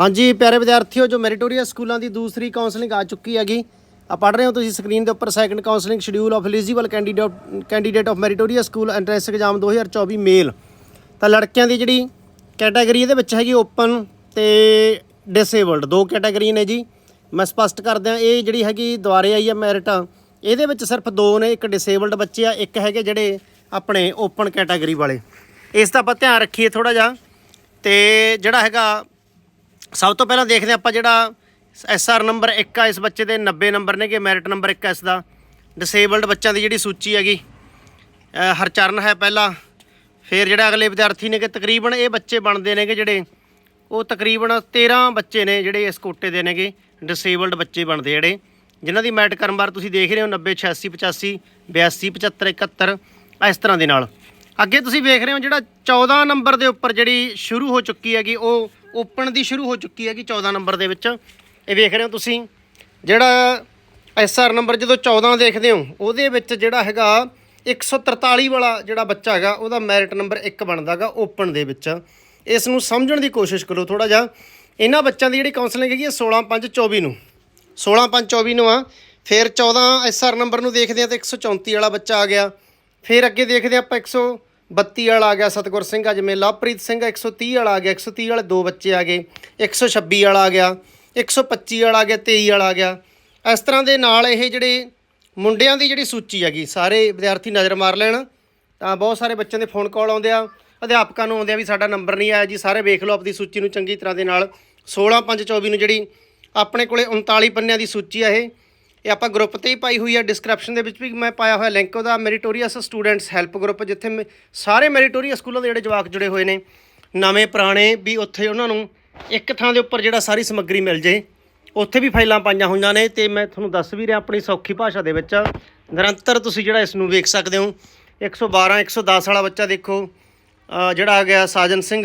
ਹਾਂਜੀ, ਪਿਆਰੇ ਵਿਦਿਆਰਥੀਓ, ਜੋ ਮੈਰੀਟੋਰੀਅਸ ਸਕੂਲਾਂ ਦੀ ਦੂਸਰੀ ਕਾਉਂਸਲਿੰਗ ਆ ਚੁੱਕੀ ਹੈਗੀ ਆ ਪੜ ਰਹੇ ਹੋ ਤੁਸੀਂ ਸਕਰੀਨ ਦੇ ਉੱਪਰ second counselling schedule of eligible candidate candidate of meritorious school entrance exam 2024 male ਤਾਂ ਲੜਕਿਆਂ ਦੀ ਜਿਹੜੀ ਕੈਟਾਗਰੀ ਇਹਦੇ ਵਿੱਚ ਹੈਗੀ ਓਪਨ ਤੇ ਡਿਸੇਬਲਡ ਦੋ ਕੈਟਾਗਰੀ ਨੇ ਜੀ। ਮੈਂ ਸਪਸ਼ਟ ਕਰ ਦਿਆਂ ਇਹ ਜਿਹੜੀ ਹੈਗੀ ਦੁਆਰੇ ਆਈ ਹੈ ਮੈਰਿਟ ਇਹਦੇ ਵਿੱਚ ਸਿਰਫ ਦੋ ਨੇ, ਇੱਕ ਡਿਸੇਬਲਡ ਬੱਚੇ ਆ, ਇੱਕ ਹੈਗੇ ਜਿਹੜੇ ਆਪਣੇ ਓਪਨ ਕੈਟਾਗਰੀ ਵਾਲੇ। ਇਸ ਦਾ ਆਪਾਂ ਧਿਆਨ ਰੱਖੀਏ ਥੋੜਾ ਜਿਹਾ, ਤੇ ਜਿਹੜਾ ਹੈਗਾ ਸਭ ਤੋਂ ਪਹਿਲਾਂ ਦੇਖਦੇ ਹਾਂ ਆਪਾਂ ਜਿਹੜਾ ਐਸਆਰ ਨੰਬਰ 1 ਆ, ਇਸ ਬੱਚੇ ਦੇ 90 ਨੰਬਰ ਨੇਗੇ ਮੈਰਿਟ ਨੰਬਰ 1 ਇਸ ਦਾ। ਡਿਸੇਬਲਡ ਬੱਚਿਆਂ ਦੀ ਜਿਹੜੀ ਸੂਚੀ ਹੈਗੀ ਹਰਚਰਨ ਹੈ ਪਹਿਲਾ। ਫਿਰ ਜਿਹੜਾ ਅਗਲੇ ਵਿਦਿਆਰਥੀ ਨੇ ਕਿ ਤਕਰੀਬਨ ਇਹ ਬੱਚੇ ਬਣਦੇ ਨੇਗੇ ਜਿਹੜੇ, ਉਹ ਤਕਰੀਬਨ 13 ਬੱਚੇ ਨੇ ਜਿਹੜੇ ਇਸ ਕੋਟੇ ਦੇ ਨੇਗੇ ਡਿਸੇਬਲਡ ਬੱਚੇ ਬਣਦੇ ਜਿਹੜੇ। ਜਿਨ੍ਹਾਂ ਦੀ ਮੈਰਿਟ ਕਰਨ ਬਾਰ ਤੁਸੀਂ ਦੇਖ ਰਹੇ ਹੋ 90 86 85 82 75 71 ਇਸ ਤਰ੍ਹਾਂ ਦੇ ਨਾਲ। ਅੱਗੇ ਤੁਸੀਂ ਵੇਖ ਰਹੇ ਹੋ ਜਿਹੜਾ 14 ਨੰਬਰ ਦੇ ਉੱਪਰ ਜਿਹੜੀ ਸ਼ੁਰੂ ਹੋ ਚੁੱਕੀ ਹੈਗੀ, ਉਹ ਓਪਨ ਦੀ ਸ਼ੁਰੂ ਹੋ ਚੁੱਕੀ ਹੈ ਕਿ 14 ਨੰਬਰ ਦੇ ਵਿੱਚ। ਇਹ ਵੇਖ ਰਹੇ ਹੋ ਤੁਸੀਂ। ਜਿਹੜਾ ਐਸਆਰ ਨੰਬਰ ਜਦੋਂ 14 ਦੇਖਦੇ ਹੋ, ਉਹਦੇ ਵਿੱਚ ਜਿਹੜਾ ਹੈਗਾ 143 ਵਾਲਾ ਜਿਹੜਾ ਬੱਚਾ ਹੈਗਾ, ਉਹਦਾ ਮੈਰਿਟ ਨੰਬਰ 1 ਬਣਦਾਗਾ ਓਪਨ ਦੇ ਵਿੱਚ। ਇਸ ਨੂੰ ਸਮਝਣ ਦੀ ਕੋਸ਼ਿਸ਼ ਕਰੋ ਥੋੜਾ ਜਿਹਾ। ਇਹਨਾਂ ਬੱਚਿਆਂ ਦੀ ਜਿਹੜੀ ਕਾਉਂਸਲਿੰਗ ਹੈਗੀ 16 5 24 ਨੂੰ। 16 5 24 ਨੂੰ ਆ। ਫਿਰ 14 ਐਸਆਰ ਨੰਬਰ ਨੂੰ ਦੇਖਦੇ ਆ ਤੇ 134 ਵਾਲਾ ਬੱਚਾ ਆ ਗਿਆ। ਫਿਰ ਅੱਗੇ ਦੇਖਦੇ ਆਪਾਂ 100 32 ਵਾਲਾ ਆ ਗਿਆ ਸਤਗੁਰ ਸਿੰਘ ਆ ਜਿਵੇਂ ਲਵਪ੍ਰੀਤ ਸਿੰਘ 130 ਵਾਲਾ ਆ ਗਿਆ 130 ਵਾਲੇ ਦੋ ਬੱਚੇ ਆ ਗਏ। 126 ਵਾਲਾ ਆ ਗਿਆ 125 ਵਾਲਾ ਆ ਗਿਆ 23 ਵਾਲਾ ਆ ਗਿਆ। ਇਸ ਤਰ੍ਹਾਂ ਦੇ ਨਾਲ ਇਹ ਜਿਹੜੇ ਮੁੰਡਿਆਂ ਦੀ ਜਿਹੜੀ ਸੂਚੀ ਹੈਗੀ, ਸਾਰੇ ਵਿਦਿਆਰਥੀ ਨਜ਼ਰ ਮਾਰ ਲੈਣ, ਤਾਂ ਬਹੁਤ ਸਾਰੇ ਬੱਚਿਆਂ ਦੇ ਫੋਨ ਕਾਲ ਆਉਂਦੇ ਆ। ਅਧਿਆਪਕਾਂ ਨੂੰ ਆਉਂਦੇ ਆ ਵੀ ਸਾਡਾ ਨੰਬਰ ਨਹੀਂ ਆਇਆ ਜੀ, ਸਾਰੇ ਵੇਖ ਲਓ ਆਪਣੀ ਸੂਚੀ ਨੂੰ ਚੰਗੀ ਤਰ੍ਹਾਂ ਦੇ ਨਾਲ। 16 5 24 ਨੂੰ ਜਿਹੜੀ ਆਪਣੇ ਕੋਲੇ 39 ਪੰਨਿਆਂ ਦੀ ਸੂਚੀ ਆ ਇਹ। ਇਹ ਆਪਾਂ ਗਰੁੱਪ ਤੇ ਹੀ ਪਾਈ ਹੋਈ ਹੈ ਡਿਸਕ੍ਰਿਪਸ਼ਨ ਦੇ ਵਿੱਚ ਵੀ ਮੈਂ ਪਾਇਆ ਹੋਇਆ ਲਿੰਕ ਉਹਦਾ ਮੈਰੀਟੋਰੀਅਸ ਸਟੂਡੈਂਟਸ ਹੈਲਪ ਗਰੁੱਪ ਜਿੱਥੇ ਮੇ- ਸਾਰੇ ਮੈਰੀਟੋਰੀਅਸ ਸਕੂਲਾਂ ਦੇ ਜਿਹੜੇ ਜਵਾਕ ਜੁੜੇ ਹੋਏ ਨੇ, ਨਵੇਂ, ਪੁਰਾਣੇ, ਵੀ ਉੱਥੇ ਉਹਨਾਂ ਨੂੰ ਇੱਕ ਥਾਂ ਦੇ ਉੱਪਰ ਜਿਹੜਾ ਸਾਰੀ ਸਮੱਗਰੀ ਮਿਲ ਜੇ, ਉੱਥੇ ਵੀ ਫਾਈਲਾਂ ਪਾਈਆਂ ਹੋਈਆਂ ਨੇ ਤੇ ਮੈਂ ਤੁਹਾਨੂੰ ਦੱਸ ਵੀ ਰਿਹਾ ਆਪਣੀ ਸੌਖੀ ਭਾਸ਼ਾ ਦੇ ਵਿੱਚ। ਨਿਰੰਤਰ ਤੁਸੀਂ ਜਿਹੜਾ ਇਸ ਨੂੰ ਵੇਖ ਸਕਦੇ ਹੋ। 112 110 ਵਾਲਾ ਬੱਚਾ ਦੇਖੋ ਜਿਹੜਾ ਆ ਗਿਆ ਸਾਜਨ ਸਿੰਘ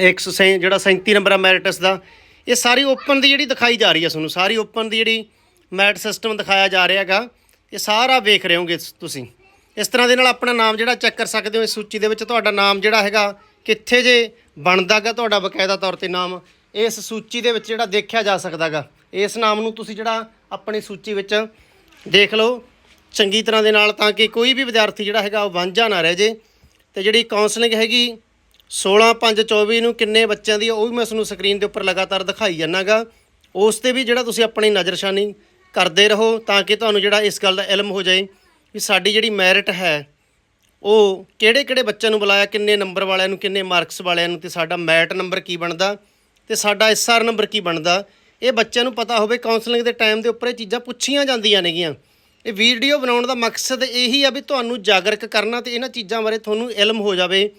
100 ਜਿਹੜਾ 37 ਨੰਬਰ ਆ ਮੈਰਿਟਸ ਦਾ, ਇਹ ਸਾਰੀ ਓਪਨ ਦੀ ਜਿਹੜੀ ਦਿਖਾਈ ਜਾ ਰਹੀ ਹੈ ਤੁਹਾਨੂੰ, ਸਾਰੀ ਓਪਨ ਦੀ ਜਿਹੜੀ ਮੈਟ ਸਿਸਟਮ ਦਿਖਾਇਆ ਜਾ ਰਿਹਾ ਹੈਗਾ। ਇਹ ਸਾਰਾ ਵੇਖ ਰਹੇ ਹੋਗੇ ਤੁਸੀਂ। ਇਸ ਤਰ੍ਹਾਂ ਦੇ ਨਾਲ ਆਪਣਾ ਨਾਮ ਜਿਹੜਾ ਚੈੱਕ ਕਰ ਸਕਦੇ ਹੋ, ਇਸ ਸੂਚੀ ਦੇ ਵਿੱਚ ਤੁਹਾਡਾ ਨਾਮ ਜਿਹੜਾ ਹੈਗਾ, ਕਿੱਥੇ ਜੇ ਬਣਦਾਗਾ ਤੁਹਾਡਾ ਬਕਾਇਦਾ ਤੌਰ ਤੇ ਨਾਮ, ਇਸ ਸੂਚੀ ਦੇ ਵਿੱਚ ਜਿਹੜਾ ਦੇਖਿਆ ਜਾ ਸਕਦਾਗਾ ਇਸ ਨਾਮ ਨੂੰ ਤੁਸੀਂ ਜਿਹੜਾ ਆਪਣੀ ਸੂਚੀ ਵਿੱਚ ਦੇਖ ਲਓ। ਚੰਗੀ ਤਰ੍ਹਾਂ ਦੇ ਨਾਲ ਤਾਂ ਕਿ ਕੋਈ ਵੀ ਵਿਦਿਆਰਥੀ ਜਿਹੜਾ ਹੈਗਾ, ਉਹ ਵਾਂਝਾ ਨਾ ਰਹਿ ਜੇ। ਤੇ ਜਿਹੜੀ ਕਾਉਂਸਲਿੰਗ ਹੈਗੀ 16 5 24 ਨੂੰ ਕਿੰਨੇ ਬੱਚਿਆਂ ਦੀ ਉਹ ਵੀ ਮੈਂ ਤੁਹਾਨੂੰ ਸਕਰੀਨ ਦੇ ਉੱਪਰ ਲਗਾਤਾਰ ਦਿਖਾਈ ਜਾਣਾਗਾ ਉਸ ਤੇ ਵੀ ਜਿਹੜਾ ਤੁਸੀਂ ਆਪਣੀ ਨਜ਼ਰਸ਼ਾਨੀ ਕਰਦੇ ਰਹੋ ਤਾਂ ਕਿ ਤੁਹਾਨੂੰ ਜਿਹੜਾ ਇਸ ਗੱਲ ਦਾ ਇਲਮ ਹੋ ਜਾਏ ਵੀ ਸਾਡੀ ਜਿਹੜੀ ਮੈਰਿਟ ਹੈ, ਉਹ ਕਿਹੜੇ ਕਿਹੜੇ ਬੱਚਿਆਂ ਨੂੰ ਬੁਲਾਇਆ, ਕਿੰਨੇ ਨੰਬਰ ਵਾਲਿਆਂ ਨੂੰ, ਕਿੰਨੇ ਮਾਰਕਸ ਵਾਲਿਆਂ ਨੂੰ ਤੇ ਸਾਡਾ ਮੈਟ ਨੰਬਰ ਕੀ ਬਣਦਾ ਤੇ ਸਾਡਾ ਐਸਆਰ ਨੰਬਰ ਕੀ ਬਣਦਾ। ਇਹ ਬੱਚਿਆਂ ਨੂੰ ਪਤਾ ਹੋਵੇ ਕਾਉਂਸਲਿੰਗ ਦੇ ਟਾਈਮ ਦੇ ਉੱਪਰ ਇਹ ਚੀਜ਼ਾਂ ਪੁੱਛੀਆਂ ਜਾਂਦੀਆਂ ਨੇਗੀਆਂ। ਇਹ ਵੀਡੀਓ ਬਣਾਉਣ ਦਾ ਮਕਸਦ ਇਹੀ ਆ ਵੀ ਤੁਹਾਨੂੰ ਜਾਗਰਕ ਕਰਨਾ ਤੇ ਇਹਨਾਂ ਚੀਜ਼ਾਂ ਬਾਰੇ ਤੁਹਾਨੂੰ ਇਲਮ ਹੋ ਜਾਵੇ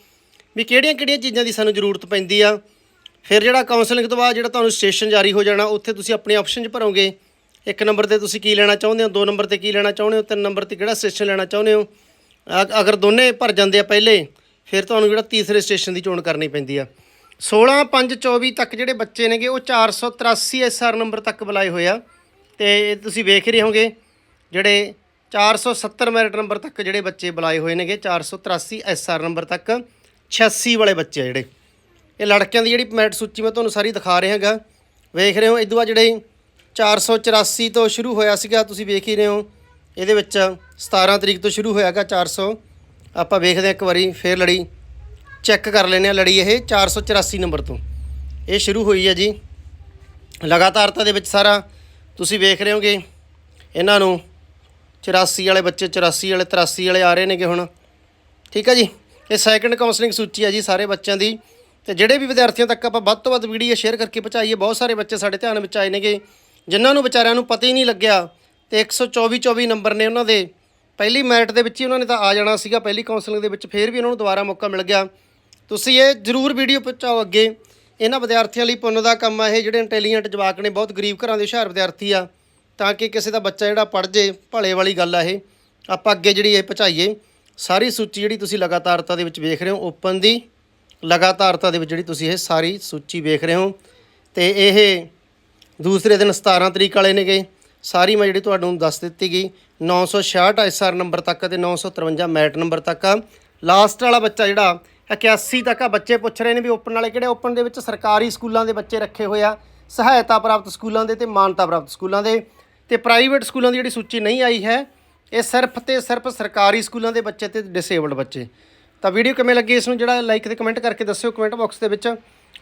ਵੀ ਕਿਹੜੀਆਂ-ਕਿਹੜੀਆਂ ਚੀਜ਼ਾਂ ਦੀ ਸਾਨੂੰ ਜ਼ਰੂਰਤ ਪੈਂਦੀ ਆ। ਫਿਰ ਜਿਹੜਾ ਕਾਉਂਸਲਿੰਗ ਤੋਂ ਬਾਅਦ ਜਿਹੜਾ ਤੁਹਾਨੂੰ ਸਟੇਸ਼ਨ ਜਾਰੀ ਹੋ ਜਾਣਾ, ਉੱਥੇ ਤੁਸੀਂ ਆਪਣੇ ਆਪਸ਼ਨ 'ਚ ਭਰੋਗੇ। ਇੱਕ ਨੰਬਰ ਤੇ ਤੁਸੀਂ ਕੀ ਲੈਣਾ ਚਾਹੁੰਦੇ ਹੋ? ਦੋ ਨੰਬਰ ਤੇ ਕੀ ਲੈਣਾ ਚਾਹੁੰਦੇ ਹੋ? ਤਿੰਨ ਨੰਬਰ ਤੇ ਕਿਹੜਾ ਸਟੇਸ਼ਨ ਲੈਣਾ ਚਾਹੁੰਦੇ ਹੋ? ਅਗ- ਅਗਰ ਦੋਨੇ ਭਰ ਜਾਂਦੇ ਆ ਪਹਿਲੇ, ਫਿਰ ਤੁਹਾਨੂੰ ਜਿਹੜਾ ਤੀਸਰੇ ਸਟੇਸ਼ਨ ਦੀ ਚੋਣ ਕਰਨੀ ਪੈਂਦੀ ਆ। 16 5 24 ਤੱਕ ਜਿਹੜੇ ਬੱਚੇ ਨੇਗੇ, ਉਹ 483 ਐਸਆਰ ਨੰਬਰ ਤੱਕ ਬੁਲਾਏ ਹੋਏ ਆ। ਤੇ ਇਹ ਤੁਸੀਂ ਵੇਖ ਰਹੇ ਹੋਗੇ, ਜਿਹੜੇ 470 ਮੈਰਿਟ ਨੰਬਰ ਤੱਕ ਜਿਹੜੇ ਬੱਚੇ ਬੁਲਾਏ ਹੋਏ ਨੇਗੇ 483 ਐਸਆਰ ਨੰਬਰ ਤੱਕ 86 ਵਾਲੇ ਬੱਚੇ ਆ ਜਿਹੜੇ। ਇਹ ਲੜਕਿਆਂ ਦੀ ਜਿਹੜੀ ਮੈਰਿਟ ਸੂਚੀ ਮੈਂ ਤੁਹਾਨੂੰ ਸਾਰੀ ਦਿਖਾ ਰਿਹਾ ਹੈਗਾ। ਵੇਖ ਰਹੇ ਹੋ ਇਦੋਂ ਬਾਅਦ ਜਿਹੜੇ 484 ਤੋਂ ਸ਼ੁਰੂ ਹੋਇਆ ਸੀਗਾ, ਤੁਸੀਂ ਵੇਖ ਹੀ ਰਹੇ ਹੋ। ਇਹਦੇ ਵਿੱਚ 17 ਤਰੀਕ ਤੋਂ ਸ਼ੁਰੂ ਹੋਇਆਗਾ 400 ਆਪਾਂ ਵੇਖਦੇ ਹਾਂ ਇੱਕ ਵਾਰੀ, ਫੇਰ ਲੜੀ। ਚੈੱਕ ਕਰ ਲੈਨੇ ਆ ਲੜੀ ਇਹ 484 ਨੰਬਰ ਤੋਂ। ਇਹ ਸ਼ੁਰੂ ਹੋਈ ਹੈ ਜੀ। ਲਗਾਤਾਰਤਾ ਦੇ ਵਿੱਚ ਸਾਰਾ, ਤੁਸੀਂ ਵੇਖ ਰਹੇ ਹੋਗੇ, ਇਹਨਾਂ ਨੂੰ 84 ਵਾਲੇ ਬੱਚੇ 84 ਵਾਲੇ 83 ਵਾਲੇ ਆ ਰਹੇ ਨੇਗੇ ਹੁਣ। ਠੀਕ ਹੈ ਜੀ? ਇਹ ਸੈਕੰਡ ਕਾਉਂਸਲਿੰਗ ਸੂਚੀ ਹੈ ਜੀ ਸਾਰੇ ਬੱਚਿਆਂ ਦੀ। ਤੇ ਜਿਹੜੇ ਵੀ ਵਿਦਿਆਰਥੀਆਂ ਤੱਕ ਆਪਾਂ ਵੱਧ ਤੋਂ ਵੱਧ ਵੀਡੀਓ ਸ਼ੇਅਰ ਕਰਕੇ ਪਹੁੰਚਾਈਏ, ਬਹੁਤ ਸਾਰੇ ਬੱਚੇ ਸਾਡੇ ਧਿਆਨ ਵਿੱਚ ਆਏ ਨੇਗੇ। ਜਿਨ੍ਹਾਂ ਨੂੰ ਵਿਚਾਰਿਆਂ ਨੂੰ ਪਤਾ ਹੀ ਨਹੀਂ ਲੱਗਿਆ ਤੇ 124 24 ਨੰਬਰ ਨੇ ਉਹਨਾਂ ਦੇ ਪਹਿਲੀ ਮੈਰਿਟ ਦੇ ਵਿੱਚ ਹੀ ਉਹਨਾਂ ਨੇ ਤਾਂ ਆ ਜਾਣਾ ਸੀਗਾ, ਪਹਿਲੀ ਕਾਉਂਸਲਿੰਗ ਦੇ ਵਿੱਚ ਫਿਰ ਵੀ ਉਹਨਾਂ ਨੂੰ ਦੁਬਾਰਾ ਮੌਕਾ ਮਿਲ ਗਿਆ। ਤੁਸੀਂ ਇਹ ਜ਼ਰੂਰ ਵੀਡੀਓ ਪਹੁੰਚਾਓ ਅੱਗੇ। ਇਹਨਾਂ ਵਿਦਿਆਰਥੀਆਂ ਲਈ ਪੁੰਨ ਦਾ ਕੰਮ ਆ ਇਹ, ਜਿਹੜੇ ਇੰਟੈਲੀਜੈਂਟ ਜਵਾਕ ਨੇ, ਬਹੁਤ ਗਰੀਬ ਘਰਾਂ ਦੇ ਹੁਸ਼ਿਆਰ ਵਿਦਿਆਰਥੀ ਆ, ਤਾਂ ਕਿ ਕਿਸੇ ਦਾ ਬੱਚਾ ਜਿਹੜਾ ਪੜ੍ਹ ਜੇ, ਭਲੇ ਵਾਲੀ ਗੱਲ ਆ ਇਹ। ਆਪਾਂ ਅੱਗੇ ਜਿਹੜੀ ਇਹ ਪਹੁੰਚਾਈਏ, ਸਾਰੀ ਸੂਚੀ ਜਿਹੜੀ ਤੁਸੀਂ ਲਗਾਤਾਰਤਾ ਦੇ ਵਿੱਚ ਵੇਖ ਰਹੇ ਹੋ, ਓਪਨ ਦੀ ਲਗਾਤਾਰਤਾ ਦੇ ਵਿੱਚ ਜਿਹੜੀ ਤੁਸੀਂ ਇਹ ਸਾਰੀ ਸੂਚੀ ਵੇਖ ਰਹੇ ਹੋ, ਤੇ ਇਹ ਦੂਸਰੇ ਦਿਨ 17 ਤਰੀਕ ਵਾਲੇ ਨੇ ਗਏ। ਸਾਰੀ ਮੈਂ ਜਿਹੜੀ ਤੁਹਾਨੂੰ ਦੱਸ ਦਿੱਤੀ ਗਈ 966 ਐਸਆਰ ਨੰਬਰ ਤੱਕ ਤੇ 953 ਮੈਟ ਨੰਬਰ ਤੱਕ। ਲਾਸਟ ਵਾਲਾ ਬੱਚਾ ਜਿਹੜਾ 81 ਤੱਕ ਆ, ਬੱਚੇ ਪੁੱਛ ਰਹੇ ਨੇ ਵੀ ਓਪਨ ਵਾਲੇ ਕਿਹੜੇ? ਓਪਨ ਦੇ ਵਿੱਚ ਸਰਕਾਰੀ ਸਕੂਲਾਂ ਦੇ ਬੱਚੇ ਰੱਖੇ ਹੋਏ ਆ, ਸਹਾਇਤਾ ਪ੍ਰਾਪਤ ਸਕੂਲਾਂ ਦੇ ਤੇ ਮਾਨਤਾ ਪ੍ਰਾਪਤ ਸਕੂਲਾਂ ਦੇ। ਤੇ ਪ੍ਰਾਈਵੇਟ ਸਕੂਲਾਂ ਦੀ ਜਿਹੜੀ ਸੂਚੀ ਨਹੀਂ ਆਈ ਹੈ, ਇਹ ਸਿਰਫ ਤੇ ਸਿਰਫ ਸਰਕਾਰੀ ਸਕੂਲਾਂ ਦੇ ਬੱਚੇ ਤੇ ਡਿਸੇਬਲਡ ਬੱਚੇ। ਤਾਂ ਵੀਡੀਓ ਕਿਵੇਂ ਲੱਗੀ ਇਸ ਨੂੰ? ਜਿਹੜਾ ਲਾਈਕ ਤੇ ਕਮੈਂਟ ਕਰਕੇ ਦੱਸਿਓ ਕਮੈਂਟ ਬਾਕਸ ਦੇ ਵਿੱਚ।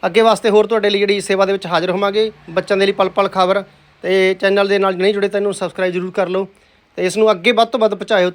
ਅੱਗੇ ਵਾਸਤੇ ਹੋਰ ਤੁਹਾਡੇ ਲਈ ਜਿਹੜੀ ਸੇਵਾ ਦੇ ਵਿੱਚ ਹਾਜ਼ਰ ਹੋਵਾਂਗੇ। ਬੱਚਿਆਂ ਦੇ ਲਈ ਪਲ ਪਲ ਖਬਰ ਤੇ ਚੈਨਲ ਦੇ ਨਾਲ ਨਹੀਂ ਜੁੜੇ ਤਾਂ ਇਹਨੂੰ ਸਬਸਕ੍ਰਾਈਬ ਜ਼ਰੂਰ ਕਰ ਲਓ ਤੇ ਇਸ ਨੂੰ ਅੱਗੇ ਵੱਧ ਤੋਂ ਵੱਧ ਪਹੁੰਚਾਇਓ।